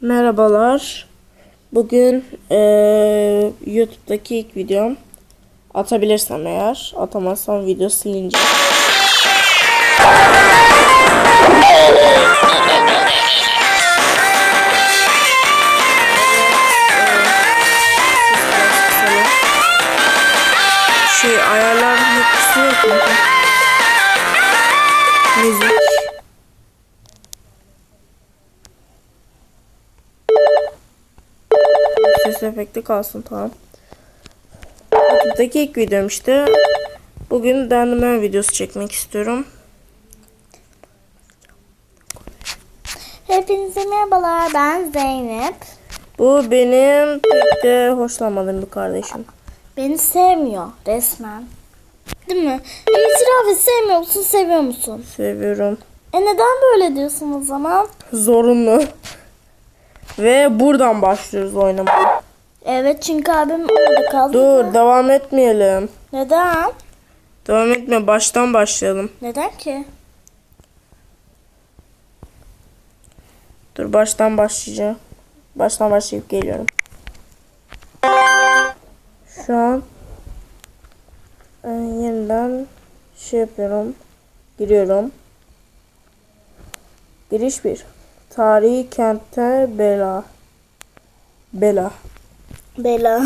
Merhabalar. Bugün eee, YouTube'daki ilk videom. Atabilirsem eğer. Atamazsam video silince. Şey ayarlar yok? Müzik. Efekti kalsın tamam. YouTube'daki ilk videom işte. Bugün dendimen videosu çekmek istiyorum. Hepinize merhabalar ben Zeynep. Bu benim pek de hoşlanmadığım bir kardeşim. Beni sevmiyor resmen. Değil mi? İtiraf et sevmiyor musun seviyor musun? Seviyorum. E neden böyle diyorsun o zaman? Zorunlu. Ve buradan başlıyoruz oynamaya. Evet çünkü abim orada kaldı. Dur devam etmeyelim. Neden? Devam etme baştan başlayalım. Neden ki? Dur baştan başlayacağım. Baştan başlayıp geliyorum. Şu an e, yeniden şey yapıyorum. Giriyorum. Giriş bir. Tarihi kentte Bela. Bela. Bela.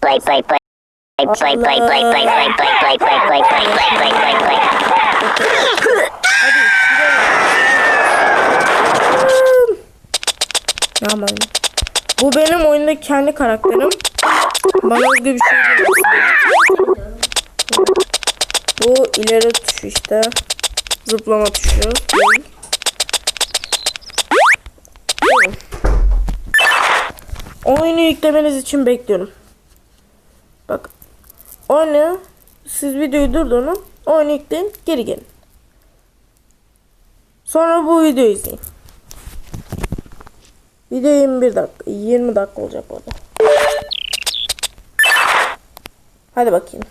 play, play, play. Play, play, play, play, play, play, play, play, play, play, play, play, play, yapayım? Bu benim oyundaki kendi karakterim. Bana özgü bir şey değil. Bu ileri tuşu işte. Zıplama tuşu. değil. Oyunu yüklemeniz için bekliyorum. Bak. Oyunu siz videoyu durdurun. Oyunu yükleyin. Geri gelin. Sonra bu videoyu izleyin. Video 21 dakika, 20 dakika olacak orada. Hadi bakayım.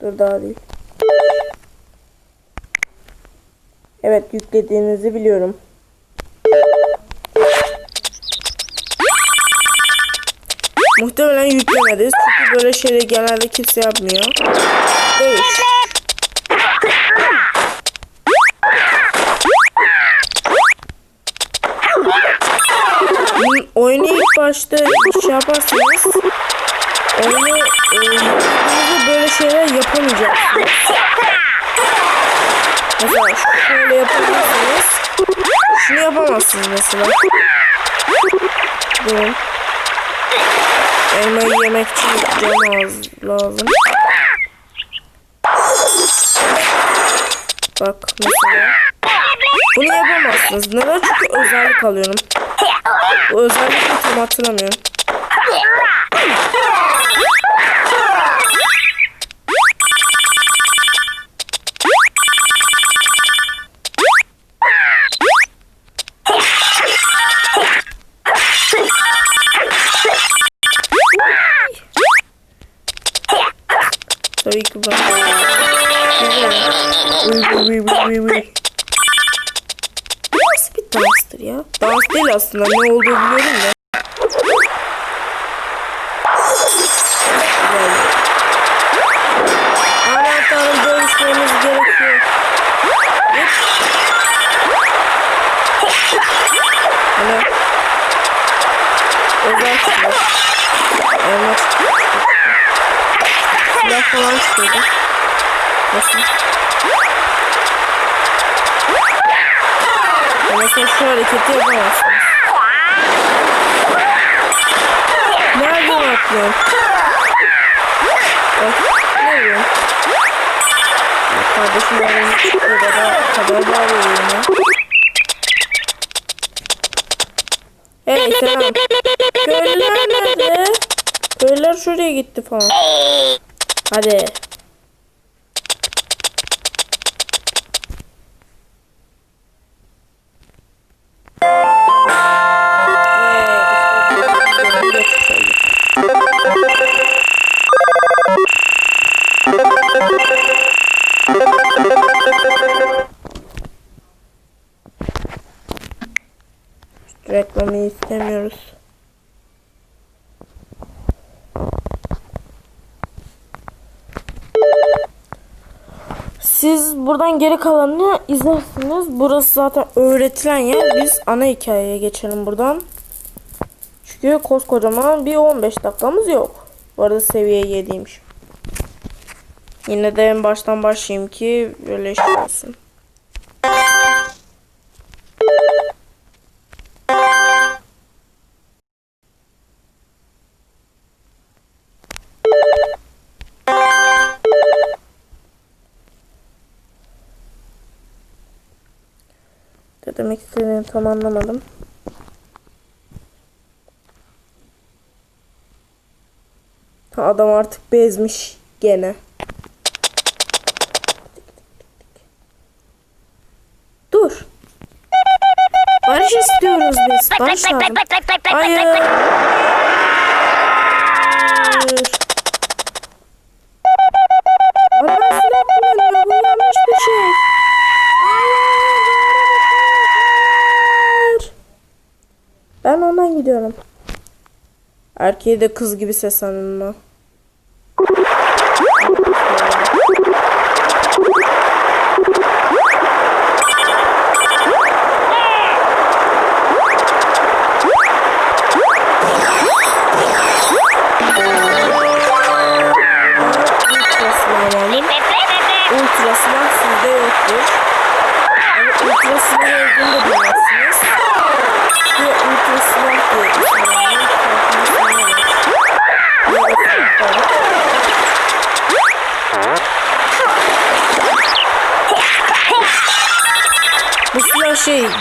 Dur daha değil. Evet yüklediğinizi biliyorum. Muhtemelen yüklemediniz çünkü böyle şeyleri genelde kimse yapmıyor. Dövüş. Hmm, Oyunu ilk başta şey yaparsanız oyunu e, böyle şeyler yapamayacaksınız. Mesela şöyle yapamazsınız. Şunu yapamazsınız mesela. Dur. Elmayı yemek için can az- lazım. Bak mesela. Bunu yapamazsınız. Neden? Çünkü özellik alıyorum. Bu özellikle tam hatırlamıyorum. Uy. Bu nasıl bir danstır ya? Dans değil aslında. Ne olduğu biliyorum da. Aman tanrım dövüşmemiz gerekiyor. Ana. Özel silah. Elma çıktı. Silah falan çıkıyordu. Nasıl? Şu hareketi yapamazsınız. Nereden atlıyorsun? Bak, ne? Ya kardeşim ben çıkıyor da kadar bağırıyorum ya. Hey selam. Köylüler nerede? Köylüler şuraya gitti falan. Hadi. Reklamı istemiyoruz. Siz buradan geri kalanını izlersiniz. Burası zaten öğretilen yer. Biz ana hikayeye geçelim buradan. Çünkü koskocaman bir 15 dakikamız yok. Bu arada seviye 7'ymiş. Yine de en baştan başlayayım ki böyle şey olsun. Tam anlamadım. Ha, Adam artık bezmiş gene. Dur. Barış istiyoruz biz. Barış lazım. Hayır. Adam silah kullanıyor. Bu yanlış bir şey. Hayır. Ben ondan gidiyorum. Erkeği de kız gibi seslendim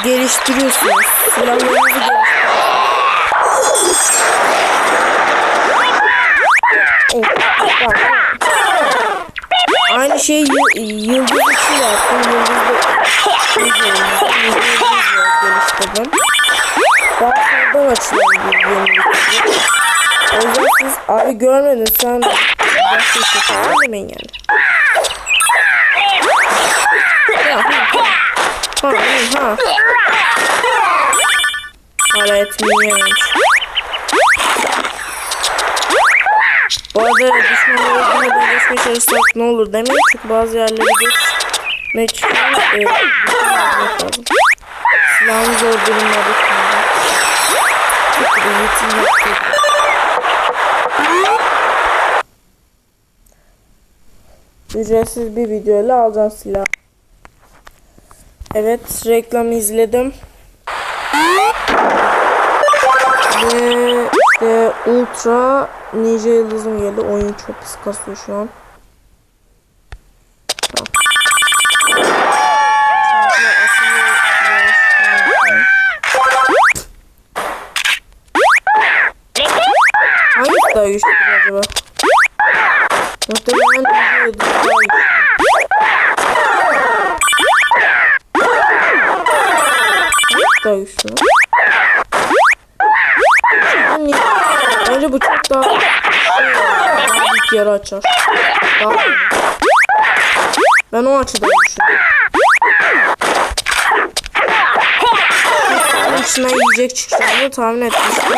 geliştiriyorsunuz. Silahlarınızı geliştiriyorsunuz. Evet, tamam. Aynı şeyi yı- yıldız için yaptım. Yıldızda geliştirdim. Daha sonradan bir yenilik. O yüzden siz abi görmedin sen başka bir şey demeyin yani. Ya, ha, ha, ha. Etmeyi yememiş. Bu arada düşmanları öldürmeden geçmeye çalışsak ne olur demeyin çünkü bazı yerlere geçmek için e, lazım. Zor durumlarda. Çok. Ücretsiz bir videoyla alacağım silah. Evet reklamı izledim. Ve işte ultra ninja yıldızım geldi. Oyun çok pis kasıyor şu an. Hangisi daha güçlüdür acaba? Muhtemelen ninja yıldız daha güçlü. Hangisi daha güçlü? Bence bu çok daha büyük yara açar. Daha ben o açıdan düşünüyorum. İçinden yiyecek çıkacağını tahmin etmiştim.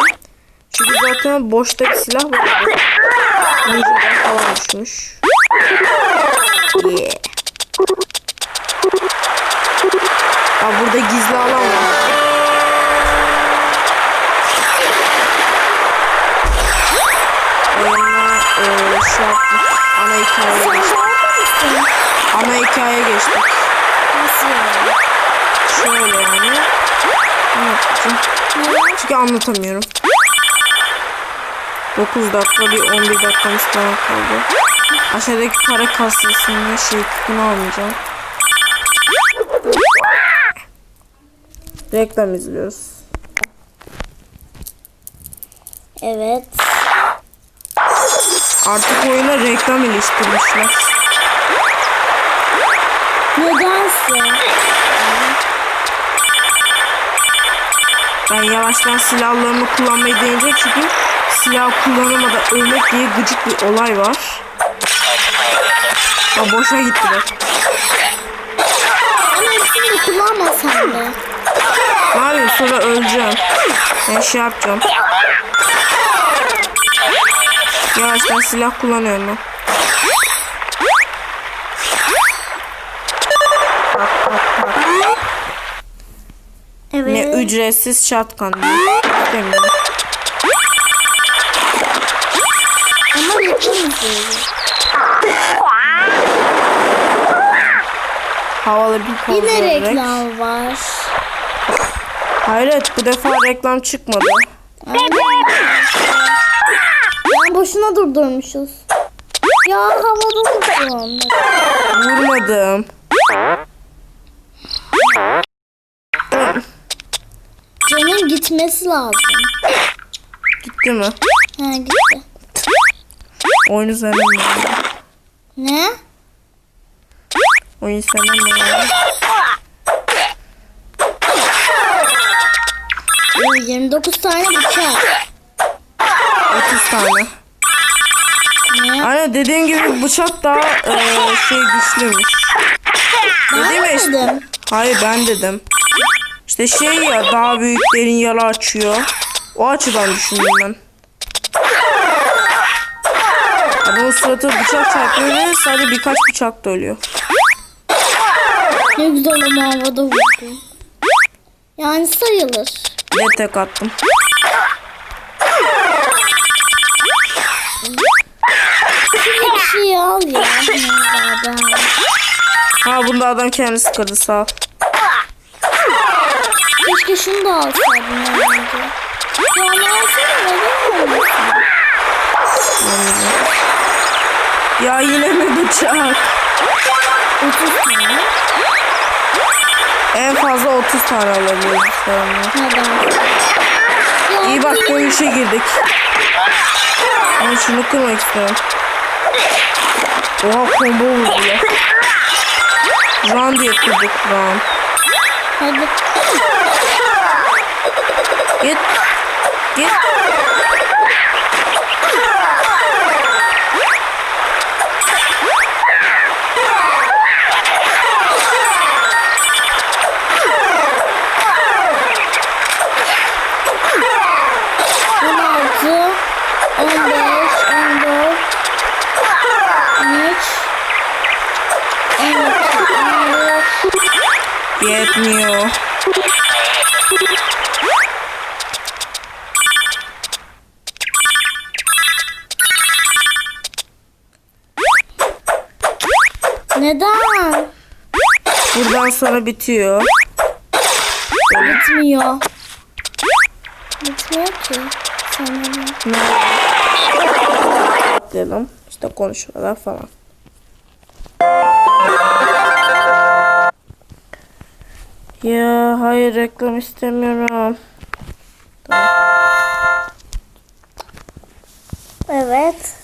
Çünkü zaten boşta bir silah vardı. Ninja'dan falan düşmüş. Yeah. Aa, burada gizli alan Ana hikayeye geçtik. Ana hikayeye geçtik. Nasıl yani? Şöyle yani. Ne yapacağım? Çünkü anlatamıyorum. 9 dakika bir 11 dakikamız falan kaldı. Aşağıdaki para kasasını şey tutunu almayacağım. Reklam izliyoruz. Evet. Artık oyuna reklam iliştirmişler. Nedense? Ben yavaştan silahlarımı kullanmayı deneyecek çünkü silah kullanamadan ölmek diye gıcık bir olay var. Ya boşa gitti bak. Ama hepsini kullanmasan da. Yapayım sonra öleceğim. Ben şey yapacağım. Yavaştan silah kullanıyorum ben. Evet. Ne ücretsiz diyor. İstemiyorum. Ama izliyoruz. Havalı bir poz Yine vererek. reklam var. Hayret bu defa reklam çıkmadı. Ben boşuna durdurmuşuz. Ya havada durdu Vurmadım. Canın gitmesi lazım. Gitti mi? Ha gitti. Oyunu sevmem. Ne? Oyunu sevmem ya. Oo, 29 tane bıçak. 30 tane. Ne? Aynen dediğim gibi bıçak daha e, şey güçlüymüş. Dedim ya işte. Dedim. Hayır ben dedim. İşte şey ya daha büyük derin yara açıyor. O açıdan düşündüm ben. Adamın suratı bıçak çarpıyor ve sadece birkaç bıçak da ölüyor. Ne güzel ama havada vurdu. Yani sayılır. De tek attım. Bir şey al ya. Ha bunda adam kendisi kırdı sağ ol. Keşke şunu da alsaydım. Ya ne alsana neden olmasın? Ya yine mi bıçak? 30 tane. En fazla 30 tane alabiliyoruz sonra. Neden? Ya İyi bak dövüşe girdik. Ama şunu kırmak istiyorum. Oha combo vurdular. Run diye kırdık run. Hadi. Git. Git. Dört. Yetmiyor. Neden? Buradan sonra bitiyor. Bitmiyor. Bitmiyor ki. Sanırım. Atlayalım. İşte konuşmalar falan. Ya hayır reklam istemiyorum. Evet.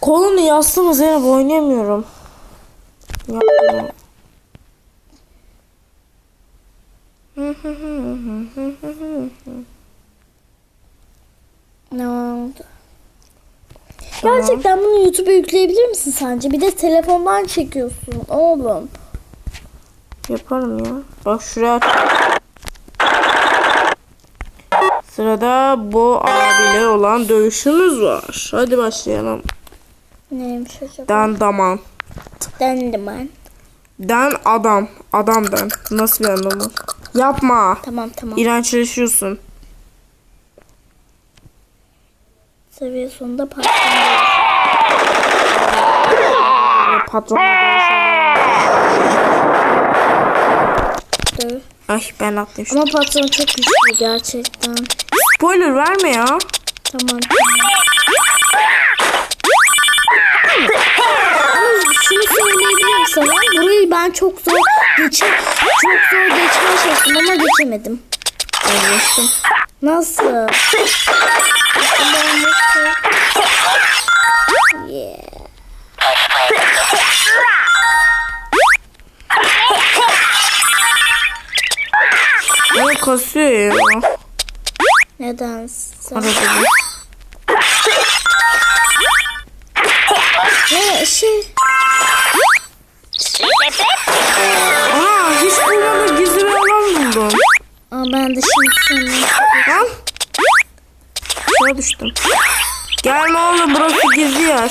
Kolunu yastığımı Zeynep oynayamıyorum. Yapma. Ne oldu? Gerçekten bunu YouTube'a yükleyebilir misin sence? Bir de telefondan çekiyorsun oğlum. Yaparım ya. Bak şuraya. Sırada bu abiyle olan dövüşümüz var. Hadi başlayalım. Neymiş acaba? Dan daman. Dendim ben. Den adam. Adam den. Nasıl bir anlamı? Yapma. Tamam tamam. İğrençleşiyorsun. Seviye sonunda patladı. Patronla Dur. Ay ben atlayayım. şunu. Ama patron çok güçlü gerçekten. Spoiler verme ya. Tamam tamam. Ama şunu söyleyebilirim sana. Burayı ben çok zor geçe çok zor geçmeye çalıştım ama geçemedim. Geçtim. Nasıl? Nasıl? Yeah. Beni kasıyor ya. Nedense. Arada. Ne şey? Aa hiç bulmadım gizli bir alan buldum. Aa, ben de şimdi sonra. Lan. Şuna düştüm. Gelme oğlum burası gizli yer.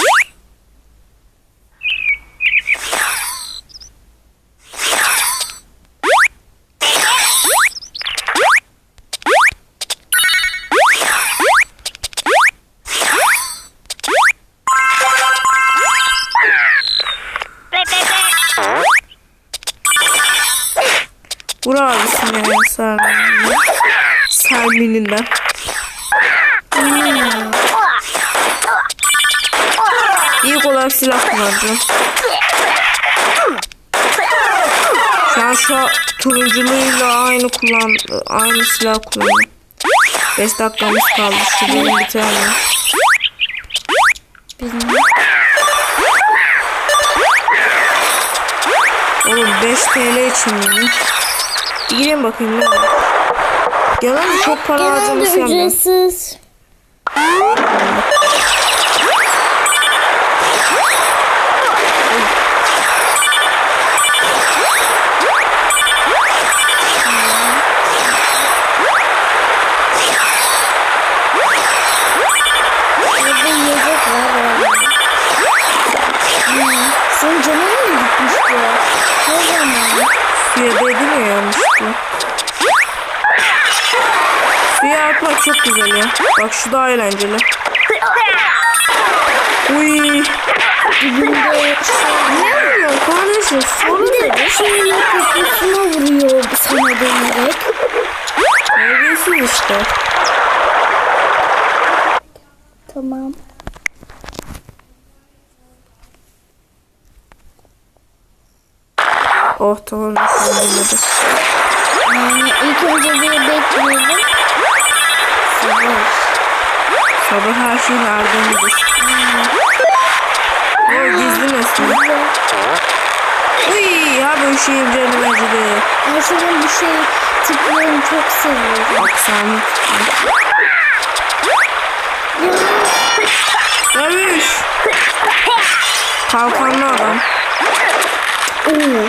Sermin'in de. İlk olarak silah kullanacağım. Şu an şu turunculuyla aynı kullan aynı silah kullanıyorum. 5 dakikamız kaldı. Şu bölüm biter mi? Oğlum 5 TL için mi? Gireyim bakayım ne. Genelde çok para harcaması Genelde ücretsiz. Çok güzel ya. Bak şu daha eğlenceli. Uy. Dibinde Ne vuruyorsun kardeşim? Sorun ne? şöyle kafasına vuruyor sana dönerek. Terbiyesiz işte. Tamam. Oh tamam. Yani ilk önce bir Sabah her şeyin erdemidir. O gizli nesne. Uy ya böyle şey canım acıdı. Senin bu şey tiplerini çok seviyorum. Aksanı. Dövüş. Kalkanlı adam. Oo.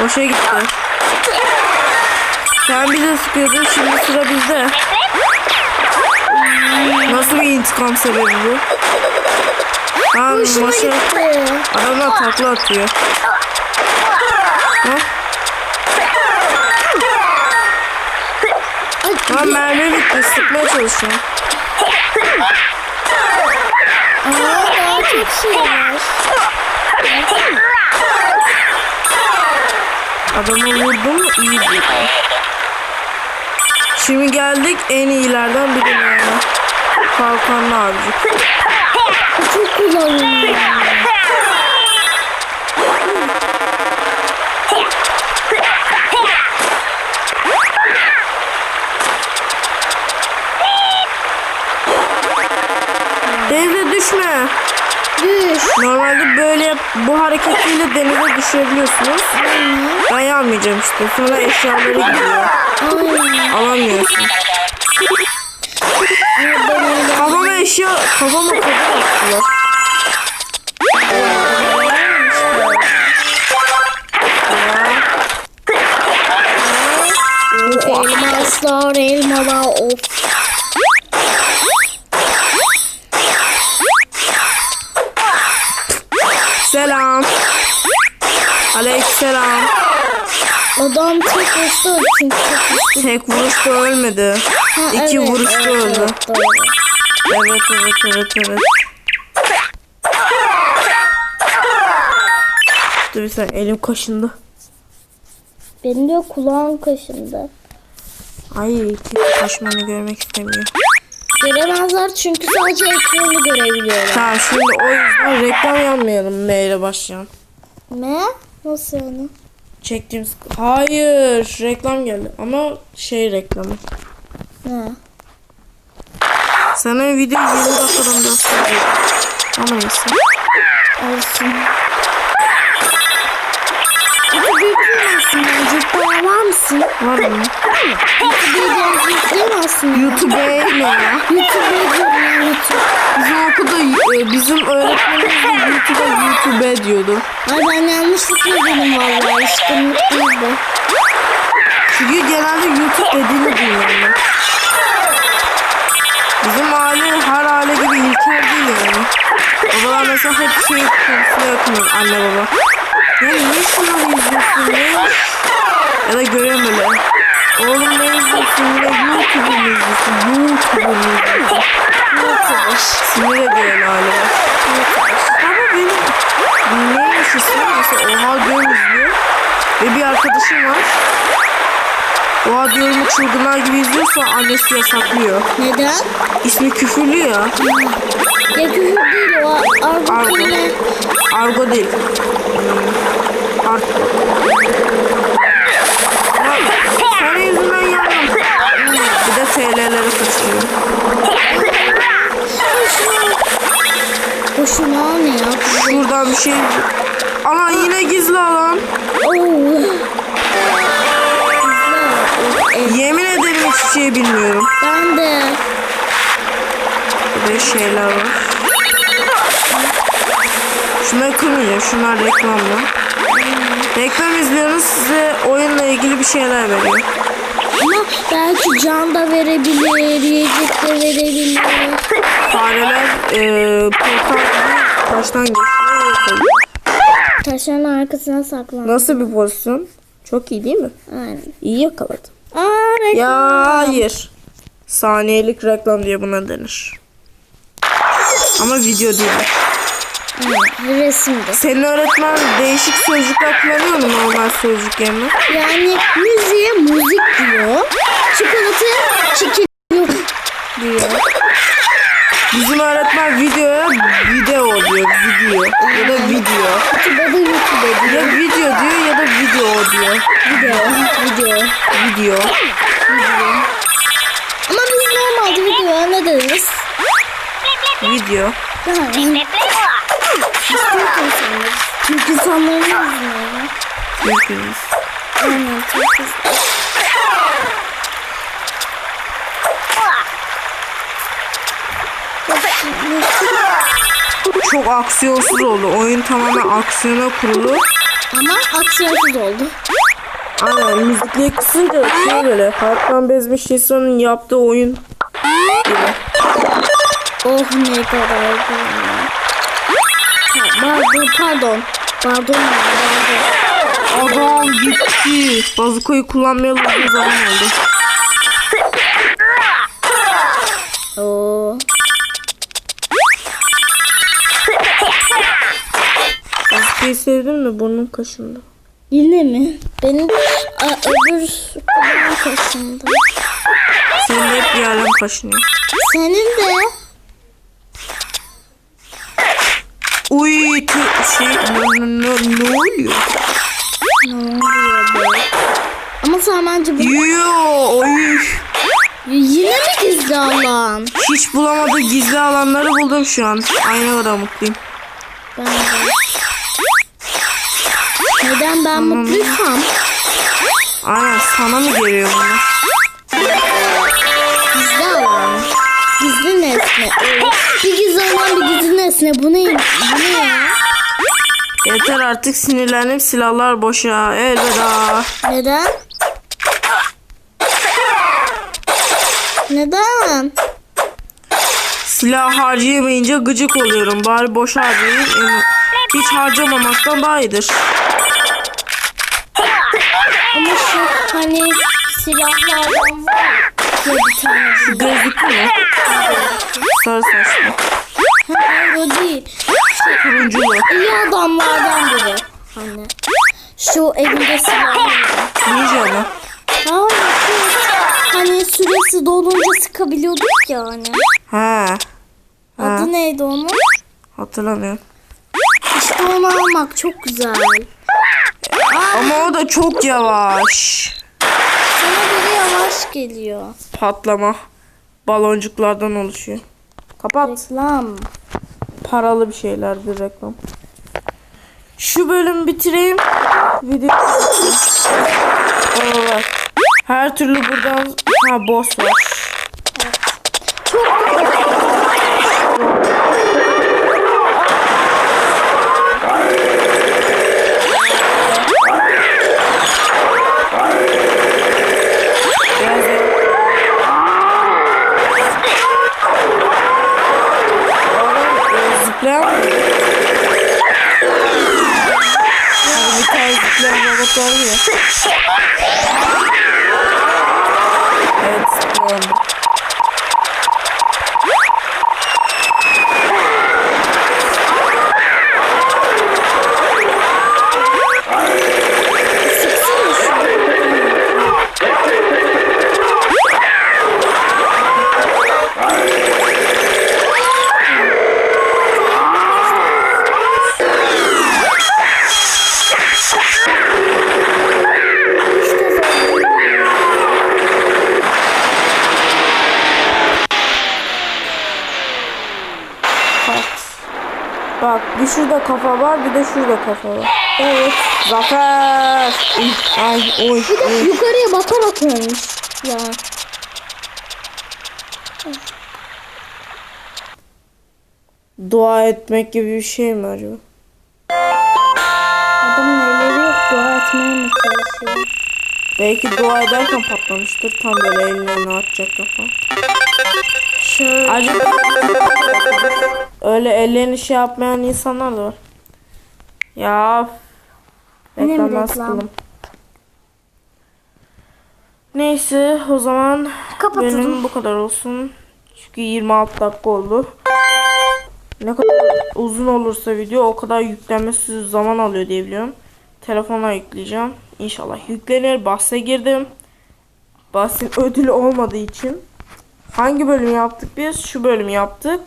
Boşa gitti. Sen bize sıkıyordun şimdi sıra bizde. Nasıl bir intikam sebebi bu? Maşa gitti. adamlar takla atıyor. Ha? Lan mermi bitti sıkmaya çalışıyorum. Aa, daha çok şey var. Adamı vurdum iyi değil. Şimdi geldik en iyilerden birine. Kalkanlı abicik. Bu çok kullanılıyor. Denize düşme. Düş. Normalde böyle bu hareketiyle denize düşebiliyorsunuz. Ben yapmayacağım işte. Sonra eşyaları gidiyor. Alamıyorsun. Kafama eşya, kafama kadar attılar. Elmaslar, elmalar, of. Selam. Aleykümselam. Adam tek usta çünkü çok usta. Tek vuruşta ölmedi. Ha, İki evet, vuruşta evet, öldü. evet. Evet evet evet. Dur bir saniye elim kaşındı. Benim de kulağım kaşındı. Ay kaşmanı görmek istemiyor. Göremezler çünkü sadece ekranı görebiliyorlar. Tamam şimdi o yüzden reklam yapmayalım M ile başlayan. Ne? Nasıl yani? Çektiğimiz... Hayır reklam geldi ama şey reklamı. Ne? Sana video 20 dakikadan daha sonra. Ama neyse. Olsun. YouTube yükleyemezsin bence. Para var mısın? Var mı? YouTube yükleyemezsin. YouTube ne ya? YouTube yükleyemezsin. YouTube. Bizim okulda e, bizim öğretmenimiz YouTube'a YouTube diyordu. Ay ben yanlışlıkla dedim vallahi. Alışkınlık değil de. Çünkü genelde YouTube dediğini duyuyorum. Bizim aile her aile gibi ilkel değil yani. Babalar mesela hep şey konusuna yakınır anne baba. Ya niye şunları izliyorsun ne? Ya da öyle. Oğlum ne izliyorsun yine YouTube'u mu izliyorsun? YouTube'u mu izliyorsun? YouTuber. Sinir ediyor aile. Ama benim neymiş ismi? Mesela Oha diyorum izliyor. Ve bir arkadaşım var. Oha diyorum çılgınlar gibi izliyorsa annesi yasaklıyor. Neden? İsmi küfürlü ya. Ya küfür değil o. Argo Argo. kelime. Argo değil. Hmm, Argo. Senin yüzünden yandım. Hmm, Bir de TL'lere kaçırıyor. Hoşuma ne ya? Şuradan bir şey... Alan yine gizli alan. Oo. Yemin ederim hiçbir şey bilmiyorum. Ben de. Burada şeyler var. Şunları kırmayacağım. Şunlar reklamlı. Reklam izliyorsunuz size oyunla ilgili bir şeyler veriyor. Ama belki can da verebilir, yiyecek de verebilir. Fareler eee portal taştan geçiyor. Taşların arkasına saklan. Nasıl bir pozisyon? Çok iyi değil mi? Aynen. İyi yakaladım. Aa reklam. Ya hayır. Saniyelik reklam diye buna denir. Ama video değil. Aynen, Resimde. Senin öğretmen değişik sözcükler kullanıyor mu normal sözcük yerine? Yani müziğe müzik diyor. Çikolataya çikilyok diyor. Bizim öğretmen videoya video diyor. Video. Ya da video. YouTube'da da YouTube diyor. Ya video diyor ya da video diyor. Video, video. Video. Ama biz normalde videoya ne deriz? Video. Türk. Türk insanlarını izliyorlar. Hepimiz. Aynen Türk insanları. Çok aksiyonsuz oldu. Oyun tamamen aksiyona kurulu. Ama aksiyonsuz oldu. Aynen müzikleri kısınca şey böyle. Halktan bezmiş insanın yaptığı oyun gibi. Oh ne kadar Pardon, pardon. Pardon, pardon. Adam gitti. Bazukayı kullanmayalı uzun zaman oldu. Oo. Bazukayı sevdin mi? Burnun kaşındı. Yine mi? Benim a, öbür kulağım kaşındı. Senin de hep yerden kaşınıyor. Senin de. Uy şey ne, ne, ne, ne oluyor? Ne oluyor be? Ama sen bence bu... Yo oy. Yine mi gizli alan? Hiç bulamadığı gizli alanları buldum şu an. Aynı kadar mutluyum. Ben de. Neden ben mutluysam? Aynen sana mı geliyor bunlar? Gizli alan. Gizli nesne. Bir gizli alan bir gizli nesne. Bu ne? Bu ne ya? Yeter artık sinirlendim silahlar boşa. Elveda. Neden? Neden? Silah harcayamayınca gıcık oluyorum. Bari boş harcayayım. Hiç harcamamaktan daha iyidir. Ama hani silahlardan var ya bir tane. Gözlüklü mü? Sarı saçlı. Ha, o değil. Turunculu. İyi adamlardan biri. Hani. Şu elinde silah var. Ninja mı? Hayır. Hani süresi dolunca sıkabiliyorduk ya hani. He. Ha. Adı neydi onun? Hatırlamıyorum. İşte onu almak çok güzel. Ama o da çok yavaş. Sana göre yavaş geliyor. Patlama. Baloncuklardan oluşuyor. Kapat. Reklam. Paralı bir şeyler bir reklam. Şu bölümü bitireyim. Video. Her türlü buradan ha boss var. Kafa var bir de şurada kafa var. Evet. Zafer. Ay oy oy. Yukarıya bakarak ölmüş. Ya. Dua etmek gibi bir şey mi acaba? Adamın elleri yok. Dua etmeye mi çalışıyor? Belki dua ederken patlamıştır. Tam böyle ellerini atacak kafa. Şöyle. Acaba öyle ellerini şey yapmayan insanlar da var. Ya reklam? sıkıldım. Neyse o zaman Kapatalım. benim bu kadar olsun. Çünkü 26 dakika oldu. Ne kadar uzun olursa video o kadar yüklenmesi zaman alıyor diye biliyorum. Telefona yükleyeceğim. İnşallah yüklenir. Bahse girdim. Bahsin ödülü olmadığı için. Hangi bölümü yaptık biz? Şu bölümü yaptık.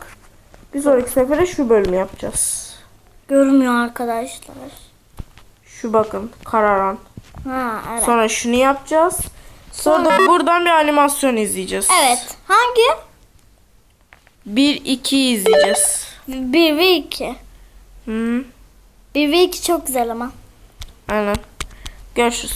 Bir sonraki sefere şu bölümü yapacağız. Görmüyor arkadaşlar. Şu bakın kararan. Ha evet. Sonra şunu yapacağız. Sonra da buradan bir animasyon izleyeceğiz. Evet. Hangi? 1 2 izleyeceğiz. 1 ve 2. Hı, 1 ve 2 çok güzel ama. aynen. Görüşürüz.